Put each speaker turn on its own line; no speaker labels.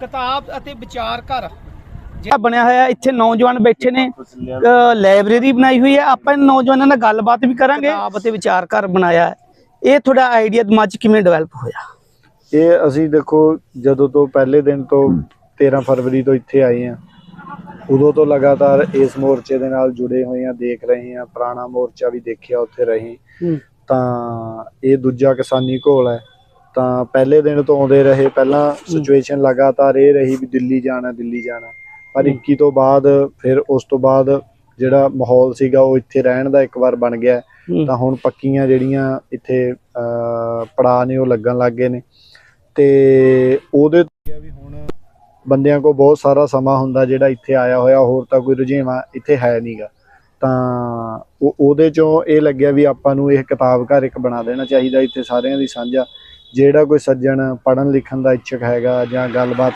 ਕਿਤਾਬ ਅਤੇ ਵਿਚਾਰ ਘਰ।
ਜਿਹੜਾ ਬਣਿਆ ਹੋਇਆ ਇੱਥੇ ਨੌਜਵਾਨ ਬੈਠੇ ਨੇ ਲਾਇਬ੍ਰੇਰੀ ਬਣਾਈ ਹੋਈ ਹੈ। ਆਪਾਂ ਨੌਜਵਾਨਾਂ ਨਾਲ ਗੱਲਬਾਤ ਵੀ ਕਰਾਂਗੇ। ਕਿਤਾਬ ਅਤੇ ਵਿਚਾਰ ਘਰ ਬਣਾਇਆ ਹੈ। ਇਹ ਤੁਹਾਡਾ ਆਈਡੀਆ ਦਿਮਾਗ 'ਚ ਕਿਵੇਂ ਡਿਵੈਲਪ ਹੋਇਆ?
ਇਹ ਅਸੀਂ ਦੇਖੋ ਜਦੋਂ ਤੋਂ ਪਹਿਲੇ ਦਿਨ ਤੋਂ 13 ਫਰਵਰੀ ਤੋਂ ਇੱਥੇ ਆਏ ਆ ਉਦੋਂ ਤੋਂ ਲਗਾਤਾਰ ਇਸ ਮੋਰਚੇ ਦੇ ਨਾਲ ਜੁੜੇ ਹੋਏ ਆ ਦੇਖ ਰਹੇ ਆ ਪੁਰਾਣਾ ਮੋਰਚਾ ਵੀ ਦੇਖਿਆ ਉੱਥੇ ਰਹੇ। ਤਾਂ ਇਹ ਦੂਜਾ ਕਿਸਾਨੀ ਘੋਲ ਹੈ। ਤਾਂ ਪਹਿਲੇ ਦਿਨ ਤੋਂ ਆਉਂਦੇ ਰਹੇ ਪਹਿਲਾਂ ਸਿਚੁਏਸ਼ਨ ਲਗਾਤਾਰ ਇਹ ਰਹੀ ਵੀ ਦਿੱਲੀ ਜਾਣਾ ਦਿੱਲੀ ਜਾਣਾ। ਪਰ 21 ਤੋਂ ਬਾਅਦ ਫਿਰ ਉਸ ਤੋਂ ਬਾਅਦ ਜਿਹੜਾ ਮਾਹੌਲ ਸੀਗਾ ਉਹ ਇੱਥੇ ਰਹਿਣ ਦਾ ਇੱਕ ਵਾਰ ਬਣ ਗਿਆ। ਤਾਂ ਹੁਣ ਪੱਕੀਆਂ ਜਿਹੜੀਆਂ ਇੱਥੇ ਪੜਾ ਨੇ ਉਹ ਲੱਗਣ ਲੱਗ ਗਏ ਨੇ। ਤੇ ਉਹਦੇ ਤੋਂ ਵੀ ਹੁਣ ਬੰਦਿਆਂ ਕੋ ਬਹੁਤ ਸਾਰਾ ਸਮਾਂ ਹੁੰਦਾ ਜਿਹੜਾ ਇੱਥੇ ਆਇਆ ਹੋਇਆ ਹੋਰ ਤਾਂ ਕੋਈ ਰੁਝੇਵਾਂ ਇੱਥੇ ਹੈ ਨਹੀਂਗਾ ਤਾਂ ਉਹ ਉਹਦੇ ਚੋਂ ਇਹ ਲੱਗਿਆ ਵੀ ਆਪਾਂ ਨੂੰ ਇਹ ਕਿਤਾਬ ਘਰ ਇੱਕ ਬਣਾ ਦੇਣਾ ਚਾਹੀਦਾ ਇੱਥੇ ਸਾਰਿਆਂ ਦੀ ਸਾਂਝਾ ਜਿਹੜਾ ਕੋਈ ਸੱਜਣ ਪੜ੍ਹਨ ਲਿਖਣ ਦਾ ਇੱਛਕ ਹੈਗਾ ਜਾਂ ਗੱਲਬਾਤ